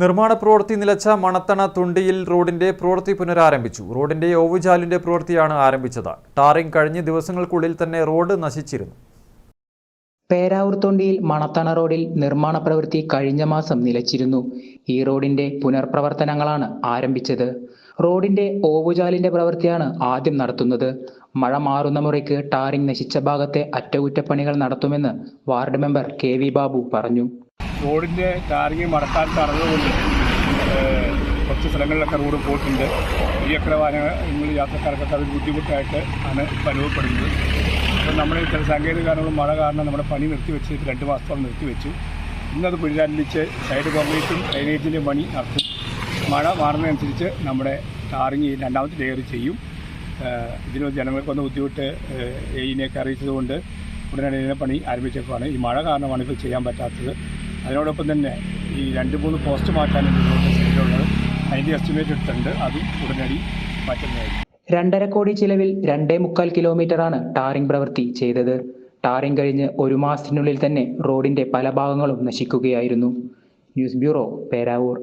നിർമ്മാണ പ്രവൃത്തി നിലച്ച മണത്തണ തുണ്ടിയിൽ റോഡിന്റെ പ്രവൃത്തി പുനരാരംഭിച്ചു. റോഡിന്റെ ഓവുചാലിന്റെ പ്രവൃത്തിയാണ് ആരംഭിച്ചത്. ടാറിംഗ് കഴിഞ്ഞ ദിവസങ്ങൾക്കുള്ളിൽ തന്നെ റോഡ് നശിച്ചിരുന്നു. പേരാവൂർതൊണ്ടിയിൽ മണത്തണ റോഡിൽ നിർമ്മാണ പ്രവൃത്തി കഴിഞ്ഞ മാസം നിലച്ചിരുന്നു. ഈ റോഡിന്റെ പുനർപ്രവർത്തനങ്ങളാണ് ആരംഭിച്ചത്. റോഡിന്റെ ഓവുചാലിന്റെ പ്രവൃത്തിയാണ് ആദ്യം നടത്തുന്നത്. മഴ മാറുന്ന മുറയ്ക്ക് ടാറിംഗ് നശിച്ച ഭാഗത്തെ അറ്റകുറ്റപ്പണികൾ നടത്തുമെന്ന് ward member K V Babu പറഞ്ഞു. റോഡിന്റെ ടാറിങ് മടക്കാൻ തടഞ്ഞുകൊണ്ട് കുറച്ച് സ്ഥലങ്ങളിലൊക്കെ റോഡ് പോയിട്ടുണ്ട്. ഇരുചക്ര വാഹനങ്ങൾ യാത്രക്കാർക്കൊക്കെ അത് ബുദ്ധിമുട്ടായിട്ട് ആണ് അനുഭവപ്പെടുന്നത്. അപ്പോൾ നമ്മൾ ചില സാങ്കേതിക കാരണങ്ങളും മഴ കാരണം നമ്മുടെ പണി നിർത്തിവെച്ച് രണ്ട് മാസത്തോളം നിർത്തിവെച്ചു. ഇന്നത് പുനരാരംഭിച്ച് സൈഡ് കോൺക്രീറ്റും ഡ്രൈനേജിന്റെ പണി നടത്തും മഴ മാറുന്നതനുസരിച്ച് നമ്മുടെ ടാറിങ് രണ്ടാമത്തെ ലെയർ ചെയ്യും. ഇതിന് ജനങ്ങൾക്കൊന്ന് ബുദ്ധിമുട്ട് എയിനെയൊക്കെ അറിയിച്ചതുകൊണ്ട് ഉടനടി ഇതിനെ പണി ആരംഭിച്ചപ്പോഴാണ് ഈ മഴ കാരണമാണ് ഇപ്പോൾ ചെയ്യാൻ പറ്റാത്തത്. അതിനോടൊപ്പം തന്നെ ഈ രണ്ട് മൂന്ന് പോസ്റ്റ് മാറ്റാൻ ഉള്ളത് അതിന്റെ എസ്റ്റിമേറ്റ് എടുത്തിട്ടുണ്ട്. അതും ഉടനടി മാറ്റുന്നതായിരിക്കും. രണ്ടര കോടി ചിലവിൽ രണ്ടേ മുക്കാൽ കിലോമീറ്ററാണ് ടാറിംഗ് പ്രവൃത്തി ചെയ്തത്. ടാറിംഗ് കഴിഞ്ഞ് ഒരു മാസത്തിനുള്ളിൽ തന്നെ റോഡിന്റെ പല ഭാഗങ്ങളും നശിക്കുകയായിരുന്നു. News bureau Peravoor.